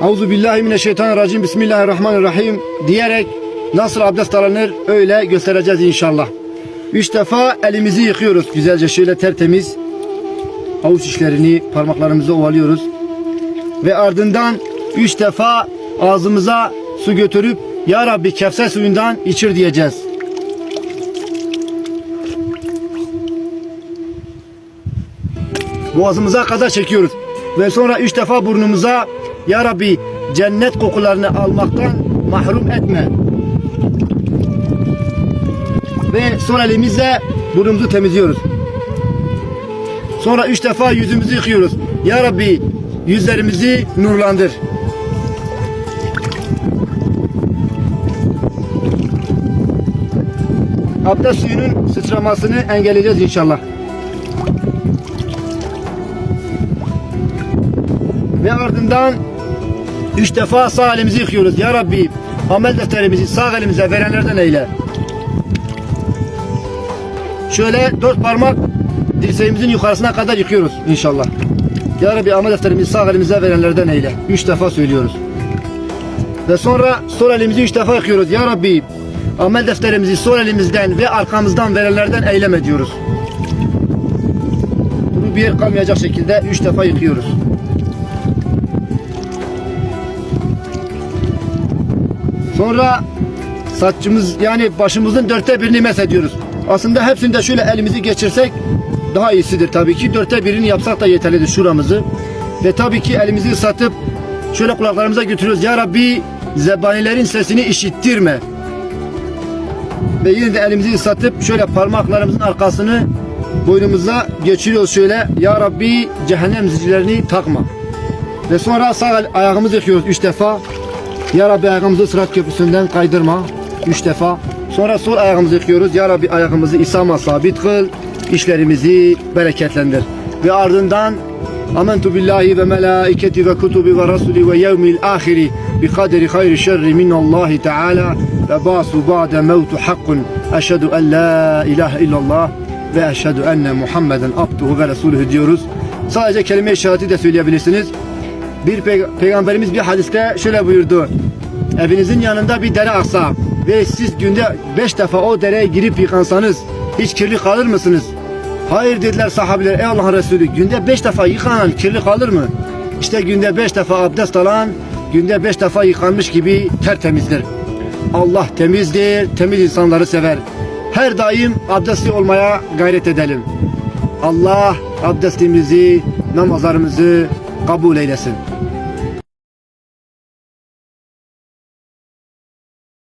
Auzu billahi mineşşeytanirracim. Bismillahirrahmanirrahim diyerek nasıl abdest alınır öyle göstereceğiz inşallah. Üç defa elimizi yıkıyoruz güzelce şöyle tertemiz. Avuç içlerini parmaklarımızı ovalıyoruz. Ve ardından üç defa ağzımıza su götürüp Ya Rabbi Kevser suyundan içir diyeceğiz. Boğazımıza kadar çekiyoruz. Ve sonra üç defa burnumuza Ya Rabbi cennet kokularını almaktan mahrum etme. Ve son elimizle burnumuzu temizliyoruz. Sonra üç defa yüzümüzü yıkıyoruz. Ya Rabbi yüzlerimizi nurlandır. Abdest suyunun sıçramasını engelleyeceğiz inşallah. Ve ardından üç defa sağ elimizi yıkıyoruz. Ya Rabbi amel defterimizi sağ elimize verenlerden eyle. Şöyle dört parmak dirseğimizin yukarısına kadar yıkıyoruz inşallah. Ya Rabbi amel defterimizi sağ elimize verenlerden eyle. Üç defa söylüyoruz. Ve sonra sol elimizi üç defa yıkıyoruz. Ya Rabbi amel defterimizi sol elimizden ve arkamızdan verenlerden eyleme diyoruz. Bunu bir yer kalmayacak şekilde üç defa yıkıyoruz. Sonra saçımız yani başımızın dörtte birini mesediyoruz. Aslında hepsini de şöyle elimizi geçirsek daha iyisidir tabii ki. Dörtte birini yapsak da yeterlidir şuramızı. Ve tabii ki elimizi ıslatıp şöyle kulaklarımıza götürüyoruz. Ya Rabbi zebanilerin sesini işittirme. Ve yine de elimizi ıslatıp şöyle parmaklarımızın arkasını boynumuza geçiriyoruz şöyle. Ya Rabbi cehennem zincirlerini takma. Ve sonra sağ ayağımızı yıkıyoruz üç defa. Ya Rabbi ayağımızı sırat köprüsünden kaydırma. Üç defa. Sonra sol ayağımızı yıkıyoruz. Ya Rabbi ayağımızı İslam'a sabit kıl. işlerimizi bereketlendir. Ve ardından Amentu billahi ve melaiketi ve kutubi ve rasuli ve yevmil ahiri bi kaderi hayri şerri minallahi teala ve basu ba'de mevtu hakkun eşhedü en la ilahe illallah ve eşhedü enne Muhammeden abduhu ve resuluhu diyoruz. Sadece kelime-i şehadeti de söyleyebilirsiniz. Bir pey- peygamberimiz bir hadiste şöyle buyurdu. Evinizin yanında bir dere aksa ve siz günde beş defa o dereye girip yıkansanız hiç kirli kalır mısınız? Hayır dediler sahabeler ey Allah'ın Resulü günde beş defa yıkanan kirli kalır mı? İşte günde beş defa abdest alan günde beş defa yıkanmış gibi tertemizdir. Allah temizdir, temiz insanları sever. Her daim abdestli olmaya gayret edelim. Allah abdestimizi, namazlarımızı kabul eylesin.